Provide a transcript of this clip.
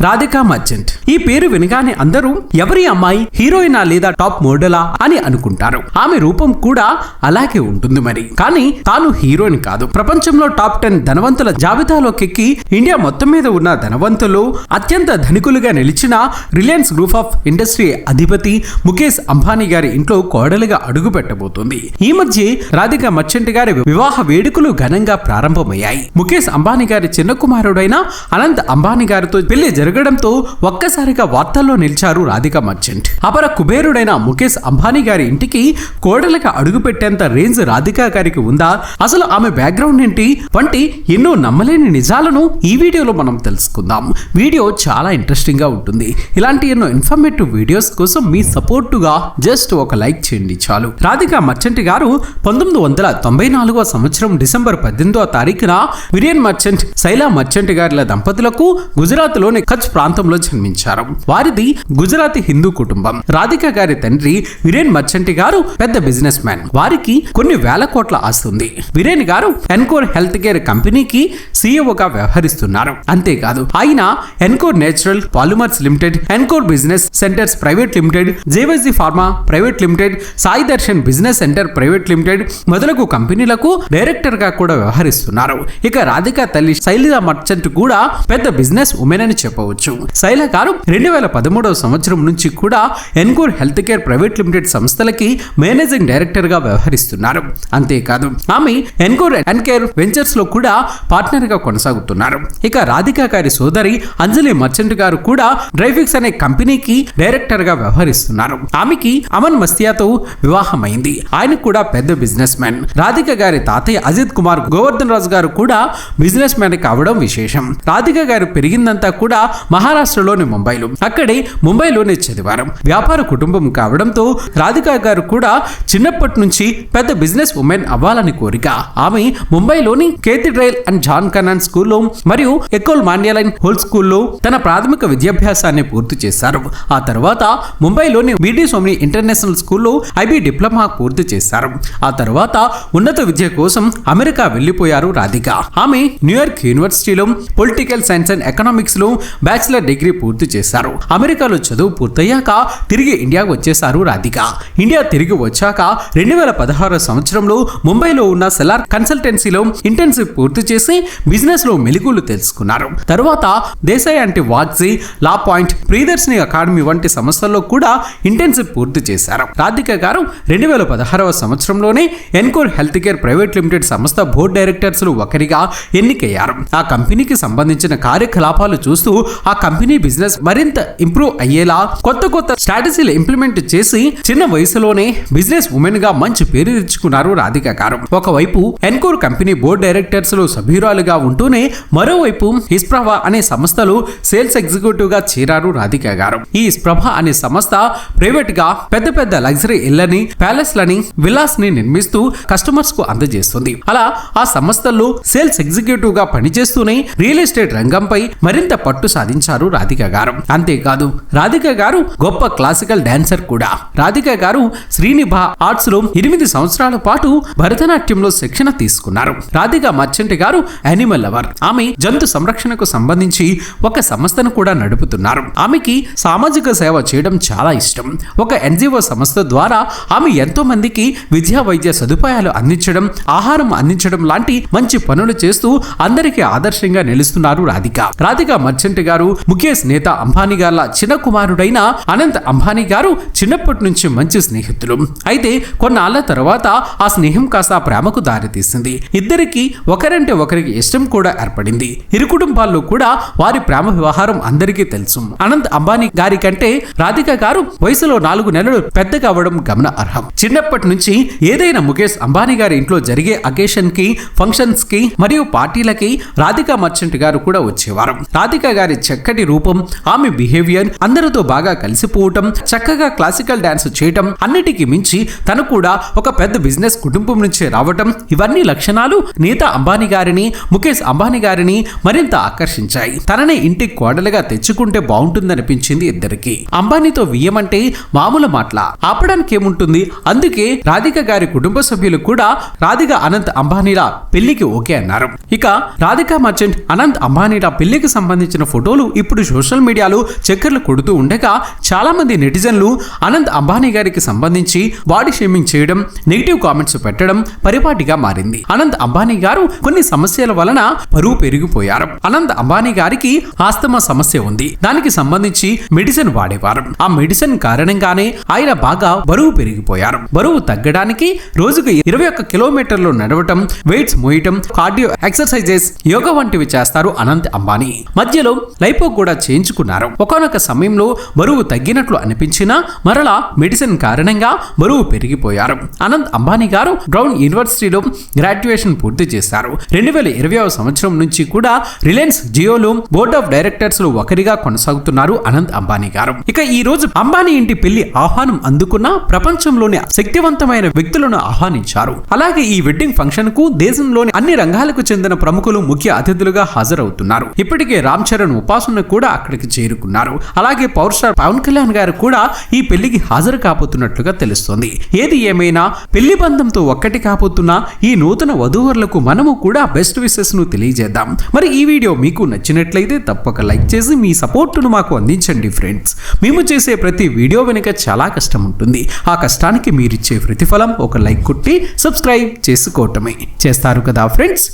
Radhika merchant. ఈ పేరు వినగానే అందరూ ఎవరి అమ్మాయి హీరోయినా లేదా టాప్ మోడలా? అని అనుకుంటారు. ఆమె రూపం కూడా అలాగే ఉంటుంది మరి. కానీ తాను హీరోయిన్ కాదు. ప్రపంచంలో టాప్ టెన్ ధనవంతుల జాబితాలోకెక్కి ఇండియా మొత్తం మీద ఉన్న ధనవంతులు అత్యంత ధనికులుగా నిలిచిన రిలయన్స్ గ్రూప్ ఆఫ్ ఇండస్ట్రీ అధిపతి ముఖేష్ అంబానీ గారి ఇంట్లో కోడలుగా అడుగు పెట్టబోతుంది ఈ మధ్య రాధికా మర్చెంట్ గారి వివాహ వేడుకలు ఘనంగా ప్రారంభమయ్యాయి. ముఖేష్ అంబానీ గారి చిన్న కుమారుడైన అనంత్ అంబానీ గారితో పెళ్ళి పెరగడంతో ఒక్కసారిగా వార్తల్లో నిలిచారు రాధికా మర్చెంట్ అపర కుబేరుడైన ముఖేష్ అంబానీ గారి ఇంటికి కోడలుగా అడుగుపెట్టేంత రేంజ్ రాధికా గారికి ఉందా? అసలు ఆమె బ్యాక్గ్రౌండ్ ఏంటి? వంటి ఎన్నో నమ్మలేని నిజాలను ఈ వీడియోలో మనం తెలుసుకుందాం. వీడియో చాలా ఇంట్రెస్టింగ్గా ఉంటుంది. ఇలాంటి ఎన్నో ఇన్ఫర్మేటివ్ వీడియోస్ కోసం మీ సపోర్టుగా జస్ట్ ఒక లైక్ చేయండి చాలు. రాధికా మర్చెంట్ గారు పంతొమ్మిది వందల తొంభై నాలుగో సంవత్సరం డిసెంబర్ పద్దెనిమిదో తారీఖున విరియన్ మర్చెంట్ శైలా మర్చెంట్ గారిల దంపతులకు గుజరాత్లోని కచ్ ప్రాంతంలో జన్మించారు. వారిది గుజరాతీ హిందూ కుటుంబం. రాధిక గారి తండ్రి విరేన్ మర్చంటి గారు పెద్ద బిజినెస్ మ్యాన్. వారికి కొన్ని వేల కోట్ల ఆస్తి ఉంది. విరేన్ గారు ఎన్కోర్ హెల్త్ కేర్ కంపెనీకి సీఈఓగా వ్యవహరిస్తున్నారు. అంతేకాదు ఆయన Encore natural polymers limited Encore business centres private limited JYG pharma private limited Sai Darshan business centre private limited మొదలగు కంపెనీలకు డైరెక్టర్గా కూడా వ్యవహరిస్తున్నారు. ఇక రాధిక తల్లి శైలిజ మర్చెంట్ కూడా పెద్ద బిజినెస్ ఉమెన్ అని చెప్పవచ్చు. శైల గారు రెండు వేల పదమూడవ సంవత్సరం నుంచి కూడా Encore health care private limited సంస్థలకి మేనేజింగ్ డైరెక్టర్గా వ్యవహరిస్తున్నారు. అంతేకాదు ఆమె ఎన్కోర్ అండ్ కేర్ వెంచర్స్లో కూడా పార్ట్నర్గా కొనసాగుతున్నారు. ఇక రాధిక గారి సోదరి అంజలి మర్చెంట్ గారు కూడా డ్రైఫిక్స్ అనే కంపెనీకి డైరెక్టర్గా వ్యవహరిస్తున్నారు. ఆమెకి అమన్ మస్తియాతో వివాహమైంది. ఆయన కూడా పెద్ద బిజినెస్ మ్యాన్. రాధిక గారి తాతయ్య అజిత్ కుమార్ గోవర్ధన్ రాజు గారు కూడా బిజినెస్ మ్యాన్ కావడం విశేషం. రాధిక గారు పెరిగిందంతా కూడా మహారాష్ట్రలోని ముంబైలో. అక్కడే ముంబైలోనే చదివారు వ్యాపార కుటుంబం కావడంతో రాధిక గారు కూడా చిన్నప్పటి నుంచి పెద్ద బిజినెస్ ఉమెన్ అవ్వాలని కోరిక. ఆమె ముంబైలోని కేతిడ్రైల్ అండ్ జాన్ కనాన్ స్కూల్లో మరియు ఎకోల్ మాండ్యాలైన్ హోల్ స్కూల్లో తన ప్రాథమిక విద్యాభ్యాసాన్ని పూర్తి చేశారు. ఆ తర్వాత ముంబైలోని బీడీ సోమిని ఇంటర్నేషనల్ స్కూల్లో ఐబీ డిప్లొమా పూర్తి చేశారు. ఆ తర్వాత ఉన్నత విద్య కోసం అమెరికా వెళ్ళిపోయారు రాధిక. ఆమె న్యూయార్క్ యూనివర్సిటీలో పొలిటికల్ సైన్స్ అండ్ ఎకనామిక్స్లో బ్యాచిలర్ డిగ్రీ పూర్తి చేశారు. అమెరికాలో చదువు పూర్తయ్యాక తిరిగి ఇండియాకు వచ్చేశారు రాధిక. ఇండియా తిరిగి వచ్చాక రెండు వేల పదహారు సంవత్సరంలో ముంబైలో ఉన్న సెలార్ కన్సల్టెన్సీలో ఇంటర్న్షిప్ పూర్తి చేసి బిజినెస్లో మెలుగులు తెలుసుకున్నారు. తరువాత దేశాయ్ అంటే వాగ్జీ లా పాయింట్ ప్రియదర్శిని అకాడమీ వంటి సంస్థల్లో కూడా ఇంటర్న్షిప్ పూర్తి చేశారు. రాధిక గారు రెండు వేల పదహారవ సంవత్సరంలోనే Encore health care private limited సంస్థ బోర్డు డైరెక్టర్స్లో ఒకరిగా ఎన్నికయ్యారు. ఆ కంపెనీకి సంబంధించిన కార్యకలాపాలు చూస్తూ ఆ కంపెనీ బిజినెస్ మరింత ఇంప్రూవ్ అయ్యేలా కొత్త కొత్త స్ట్రాటజీలు ఇంప్లిమెంట్ చేసి చిన్న వయసులోనే బిజినెస్ ఉమెన్గా మంచి పేరు తెచ్చుకున్నారు రాధిక గారు. ఒకవైపు ఎన్కోర్ కంపెనీ బోర్డు డైరెక్టర్స్లో సభ్యురాలుగా ఉంటూనే మరోవైపు ఇస్ప్రభ అనే సంస్థలో సేల్స్ ఎగ్జిక్యూటివ్గా చేరారు రాధిక గారు. ఈ ఇస్ప్రభ అనే సంస్థ ప్రైవేట్గా పెద్ద పెద్ద లగ్జరీ ఇళ్ళని ప్యాలెస్ లని విలాస్ని నిర్మిస్తూ కస్టమర్స్కు అందజేస్తుంది. అలా ఆ సంస్థల్లో సేల్స్ ఎగ్జిక్యూటివ్గా పనిచేస్తూనే రియల్ ఎస్టేట్ రంగంపై మరింత పట్టు సాధించారు రాధిక గారు. అంతేకాదు రాధిక గారు గొప్ప క్లాసికల్ డాన్సర్ కూడా. రాధిక గారు శ్రీనిభ ఆర్ట్స్లో ఎనిమిది సంవత్సరాల పాటు భరతనాట్యంలో శిక్షణ తీసుకున్నారు. రాధిక మర్చెంట్ గారు యానిమల్ లవర్. ఆమె జంతు సంరక్షణకు సంబంధించి ఒక సంస్థను కూడా నడుపుతున్నారు. ఆమెకి సామాజిక సేవ చేయడం చాలా ఇష్టం. ఒక ఎన్జిఓ సంస్థ ద్వారా ఆమె ఎంతో మందికి విద్యా వైద్య సదుపాయాలు అందించడం ఆహారం అందించడం లాంటి మంచి పనులు చేస్తూ అందరికీ ఆదర్శంగా నిలుస్తున్నారు రాధిక. రాధిక మర్చెంట్ గారు ముఖేష్ నేత అంబానీ గార్ల చిన్న కుమారుడైన అనంత్ అంబానీ గారు చిన్నప్పటి నుంచి మంచి స్నేహితులు. అయితే కొన్నాళ్ళ తర్వాత ఆ స్నేహం కాస్త ప్రేమకు దారితీసింది. ఇద్దరికి ఒకరంటే ఒకరికి ఇష్టం కూడా ఏర్పడింది. ఇరు కుటుంబాల్లో కూడా వారి ప్రేమ వ్యవహారం అందరికీ తెలుసు. అనంత్ అంబానీ గారి కంటే రాధిక గారు వయసులో నాలుగు నెలలు పెద్ద కావడం గమన అర్హం. చిన్నప్పటి నుంచి ఏదైనా ముఖేష్ అంబానీ గారి ఇంట్లో జరిగే అకేషన్కి ఫంక్షన్స్కి మరియు పార్టీలకి రాధిక మర్చెంట్ గారు కూడా వచ్చేవారు. రాధిక గారి చక్కటి రూపం ఆమె బిహేవియర్ అందరితో బాగా కలిసిపోవటం చక్కగా క్లాసికల్ డాన్స్ చేయటం అన్నిటికీ మించి తను కూడా ఒక పెద్ద బిజినెస్ కుటుంబం నుంచి రావటం ఇవన్నీ లక్షణాలు నేత అంబానీ గారిని ముఖేష్ అంబానీ గారిని మరింత ఆకర్షించాయి. తననే ఇంటికి కోడలుగా తెచ్చుకుంటే బాగుంటుందనిపించింది ఇద్దరికి. అంబానీతో వియ్యమంటే మామూలు మాటల. ఆపడానికి ఏముంటుంది అందుకే రాధిక గారి కుటుంబ సభ్యులు కూడా రాధిక అనంత్ అంబానీల పెళ్ళికి ఓకే అన్నారు. ఇక రాధిక మర్చెంట్ అనంత్ అంబానీల పెళ్ళికి సంబంధించిన ఫోటో ఫోటోలు ఇప్పుడు సోషల్ మీడియాలో చక్కర్లు కొడుతూ ఉండగా చాలామంది నెటిజన్లు అనంత్ అంబానీ గారికి సంబంధించి బాడీ షేమింగ్ చేయడం నెగిటివ్ కామెంట్స్ పెట్టడం పరిపాటిగా మారింది. అనంత్ అంబానీ గారు కొన్ని సమస్యల వలన బరువు పెరిగిపోయారు. అనంత్ అంబానీ గారికి ఆస్తమా సమస్య ఉంది. దానికి సంబంధించి మెడిసిన్ వాడేవారు. ఆ మెడిసిన్ కారణంగానే ఆయన బాగా బరువు పెరిగిపోయారు. బరువు తగ్గడానికి రోజుకు ఇరవై ఒక్క కిలోమీటర్లు నడవటం వెయిట్స్ మోయటం కార్డియో ఎక్సర్సైజెస్ యోగా వంటివి చేస్తారు అనంత్ అంబానీ. మధ్యలో లైపో కూడా చేయించుకున్నారు. ఒకనొక సమయంలో బరువు తగ్గినట్లు అనిపించినా మరలా మెడిసిన్ కారణంగా బరువు పెరిగిపోయారు. అనంత్ అంబానీ గారు బ్రౌన్ యూనివర్సిటీలో గ్రాడ్యుయేషన్ పూర్తి చేశారు. రెండు వేల ఇరవై సంవత్సరం నుంచి కూడా రిలయన్స్ జియోలో బోర్డ్ ఆఫ్ డైరెక్టర్స్లో ఒకరిగా కొనసాగుతున్నారు అనంత్ అంబానీ గారు. ఇక ఈ రోజు అంబానీ ఇంటి పెళ్ళి ఆహ్వానం అందుకున్న ప్రపంచంలోని శక్తివంతమైన వ్యక్తులను ఆహ్వానించారు. అలాగే ఈ వెడ్డింగ్ ఫంక్షన్కు దేశంలోని అన్ని రంగాలకు చెందిన ప్రముఖులు ముఖ్య అతిథులుగా హాజరవుతున్నారు. ఇప్పటికే రామ్ చరణ్ ఉపాసన కూడా అక్కడికి చేరుకున్నారు. అలాగే పవర్ స్టార్ పవన్ కళ్యాణ్ గారు కూడా ఈ పెళ్ళికి హాజరు కాబోతున్నట్లుగా తెలుస్తోంది. ఏది ఏమైనా పెళ్ళి బంధంతో ఒక్కటి కాబోతున్న ఈ నూతన వధూవరులకు మనము కూడా బెస్ట్ విషెస్ను తెలియజేద్దాం. మరి ఈ వీడియో మీకు నచ్చినట్లయితే తప్పక లైక్ చేసి మీ సపోర్టును మాకు అందించండి ఫ్రెండ్స్. మేము చేసే ప్రతి వీడియో వెనుక చాలా కష్టం ఉంటుంది. ఆ కష్టానికి మీరిచ్చే ప్రతిఫలం ఒక లైక్ కొట్టి సబ్స్క్రైబ్ చేసుకోవటమే. చేస్తారు కదా ఫ్రెండ్స్?